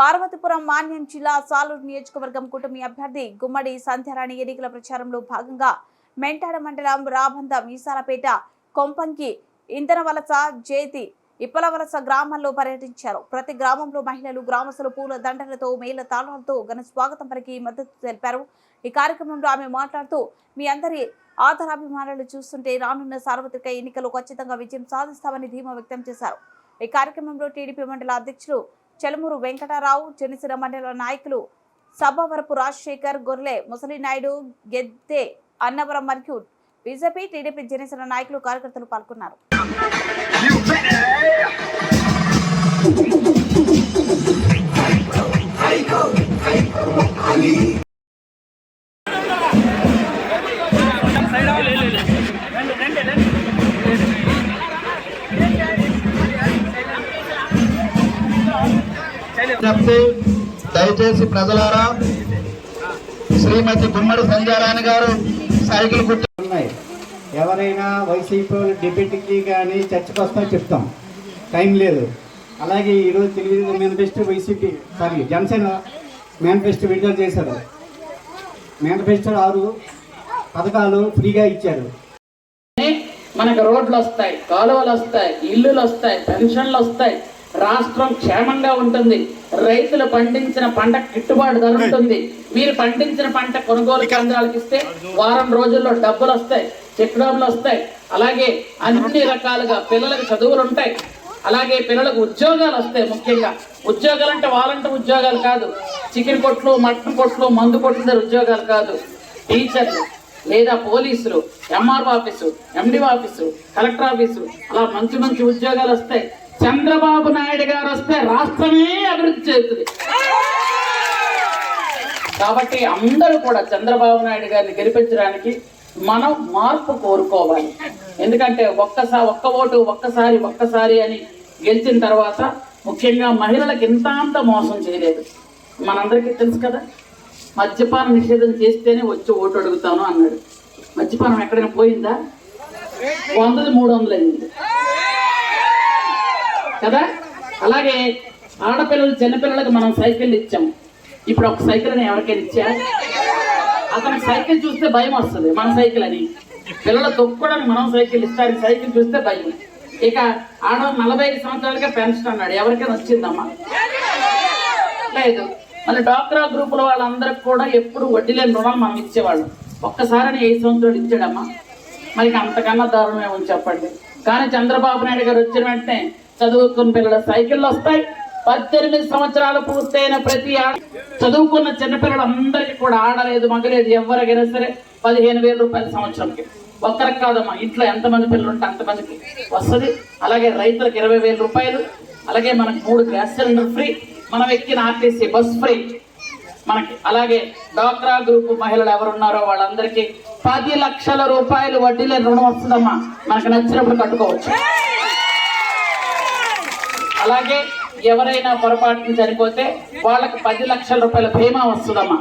పార్వతీపురం మాన్యం జిల్లా సాలూరు నియోజకవర్గం కూటమి అభ్యర్థి గుమ్మడి సంధ్యారాణి ఎన్నికల ప్రచారంలో భాగంగా మెంటాడ మండలం రాబంద మీసాలపేట కొంపంకి ఇంధనవలస జేతి ఇప్పలవలస గ్రామాల్లో పర్యటించారు. ప్రతి గ్రామంలో మహిళలు గ్రామస్తులు పూల దండలతో మేళ తాళాలతో ఘన స్వాగతం పలికి మద్దతు తెలిపారు. ఈ కార్యక్రమంలో ఆమె మాట్లాడుతూ మీ అందరి ఆధారాభిమానాలు చూస్తుంటే రానున్న సార్వత్రిక ఎన్నికలు ఖచ్చితంగా విజయం సాధిస్తామని ధీమా వ్యక్తం చేశారు. ఈ కార్యక్రమంలో టీడీపీ మండల అధ్యక్షులు చెలమూరు వెంకటరావు జనసేన మండల నాయకులు సభవరపు రాజశేఖర్ గొర్లె ముసలినాయుడు గెద్దే అన్నవరం మరియు బీజేపీ టీడీపీ జనసేన నాయకులు కార్యకర్తలు పాల్గొన్నారు. విజ్ఞప్తి దయచేసి ప్రజలారా శ్రీమతి గుమ్మడి సంధ్యారాణి గారు సైకిల్ ఉన్నాయి. ఎవరైనా వైసీపీ డిబేట్కి కానీ చర్చకు వస్తా చెప్తాం. టైం లేదు. అలాగే ఈరోజు Telugu Desam manifesto YCP sorry Janasena manifesto విడుదల చేశారు. మేనిఫెస్టో ఆరు పథకాలు ఫ్రీగా ఇచ్చారు. మనకు రోడ్లు వస్తాయి కాలువలు వస్తాయి ఇల్లులు వస్తాయి పెన్షన్లు వస్తాయి. రాష్ట్రం క్షేమంగా ఉంటుంది. రైతులు పండించిన పంట గిట్టుబాటు ధర ఉంటుంది. మీరు పండించిన పంట కొనుగోలు కేంద్రాలకు ఇస్తే వారం రోజుల్లో డబ్బులు వస్తాయి చెక్ డబ్బులు వస్తాయి. అలాగే అన్ని రకాలుగా పిల్లలకు చదువులు ఉంటాయి. అలాగే పిల్లలకు ఉద్యోగాలు వస్తాయి ముఖ్యంగా. ఉద్యోగాలు అంటే వాలంటీర్ ఉద్యోగాలు కాదు. చికెన్ కొట్లు మటన్ కొట్లు మందు కొట్ల దగ్గర ఉద్యోగాలు కాదు. టీచర్లు లేదా పోలీసులు MRO office MD office collector office అలా మంచి మంచి ఉద్యోగాలు వస్తాయి. చంద్రబాబు నాయుడు గారు వస్తే రాష్ట్రమే అభివృద్ధి చేస్తుంది కాబట్టి అందరూ కూడా చంద్రబాబు నాయుడు గారిని గెలిపించడానికి మనం మార్పు కోరుకోవాలి. ఎందుకంటే ఒక్కసారి ఒక్క ఓటు ఒక్కసారి ఒక్కసారి అని గెలిచిన తర్వాత ముఖ్యంగా మహిళలకు ఇంత అంత మోసం చేయలేదు. మనందరికీ తెలుసు కదా మద్యపాన నిషేధం చేస్తేనే వచ్చి ఓటు అడుగుతాను అన్నాడు. మద్యపానం ఎక్కడైనా పోయిందా? వందది మూడు వందలు అయింది కదా? అలాగే ఆడపిల్లలు చిన్నపిల్లలకు మనం సైకిల్ ఇచ్చాం. ఇప్పుడు ఒక సైకిల్ అని ఎవరికైనా ఇచ్చా? అతనికి సైకిల్ చూస్తే భయం వస్తుంది మన సైకిల్ అని. పిల్లలు తొక్కడానికి మనం సైకిల్ ఇస్తారు సైకిల్ చూస్తే భయం. ఇక ఆడ నలభై ఐదు సంవత్సరాలకే పెన్షన్ అన్నాడు ఎవరికైనా వచ్చిందమ్మా? లేదు. మళ్ళీ డాక్రా గ్రూపుల వాళ్ళందరికి కూడా ఎప్పుడు వడ్డీ లేని రుణాలు మనం ఇచ్చేవాళ్ళు. ఒక్కసారి ఐదు సంవత్సరాలు ఇచ్చాడమ్మా? మరి అంతకన్నా దారుణం ఏమని చెప్పండి. కానీ చంద్రబాబు నాయుడు గారు వచ్చిన వెంటనే చదువుకున్న పిల్లల సైకిళ్ళు వస్తాయి. పద్దెనిమిది సంవత్సరాలు పూర్తయిన ప్రతి ఆడ చదువుకున్న చిన్నపిల్లలందరికీ కూడా ఆడలేదు మగలేదు ఎవరికైనా సరే పదిహేను వేల రూపాయల సంవత్సరంకి. ఒక్కరికి కాదమ్మా ఇంట్లో ఎంతమంది పిల్లలు ఉంటే అంతమందికి వస్తుంది. అలాగే రైతులకు ఇరవై వేల రూపాయలు అలాగే మనకు మూడు గ్యాస్ సిలిండర్ ఫ్రీ మనం ఎక్కిన ఆర్టీసీ బస్ ఫ్రీ. మనకి అలాగే డాక్రా గ్రూప్ మహిళలు ఎవరున్నారో వాళ్ళందరికీ పది లక్షల రూపాయలు వడ్డీ లేని రుణం వస్తుందమ్మా. మనకు నచ్చినప్పుడు కట్టుకోవచ్చు. అలాగే ఎవరైనా పొరపాటున చనిపోతే వాళ్ళకి పది లక్షల రూపాయల బీమా వస్తుందమ్మా.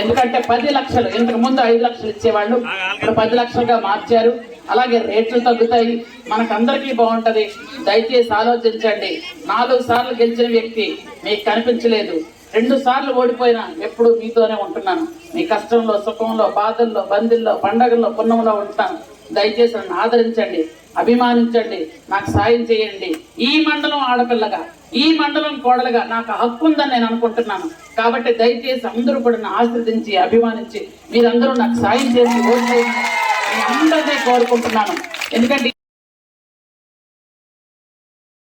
ఎందుకంటే పది లక్షలు ఇంతకు ముందు ఐదు లక్షలు ఇచ్చేవాళ్ళు ఇప్పుడు పది లక్షలుగా మార్చారు. అలాగే రేట్లు తగ్గుతాయి. మనకందరికీ బాగుంటుంది. దయచేసి ఆలోచించండి. నాలుగు సార్లు గెలిచిన వ్యక్తి మీకు కనిపించలేదు. రెండు సార్లు ఓడిపోయినా ఎప్పుడు మీతోనే ఉంటున్నాను. మీ కష్టంలో సుఖంలో బాధల్లో బందిల్లో పండగల్లో పుణ్యంలో ఉంటాను. దయచేసి నన్ను ఆదరించండి. అభిమానించండి. నాకు సాయం చేయండి. ఈ మండలం ఆడపిల్లగా ఈ మండలం కోడలుగా నాకు హక్కు ఉందని నేను అనుకుంటున్నాను. కాబట్టి దయచేసి అందరూ కూడా నన్ను ఆశ్రదించి అభిమానించి మీరందరూ నాకు సాయం చేసి ఓట్ అందరినీ కోరుకుంటున్నాను. ఎందుకంటే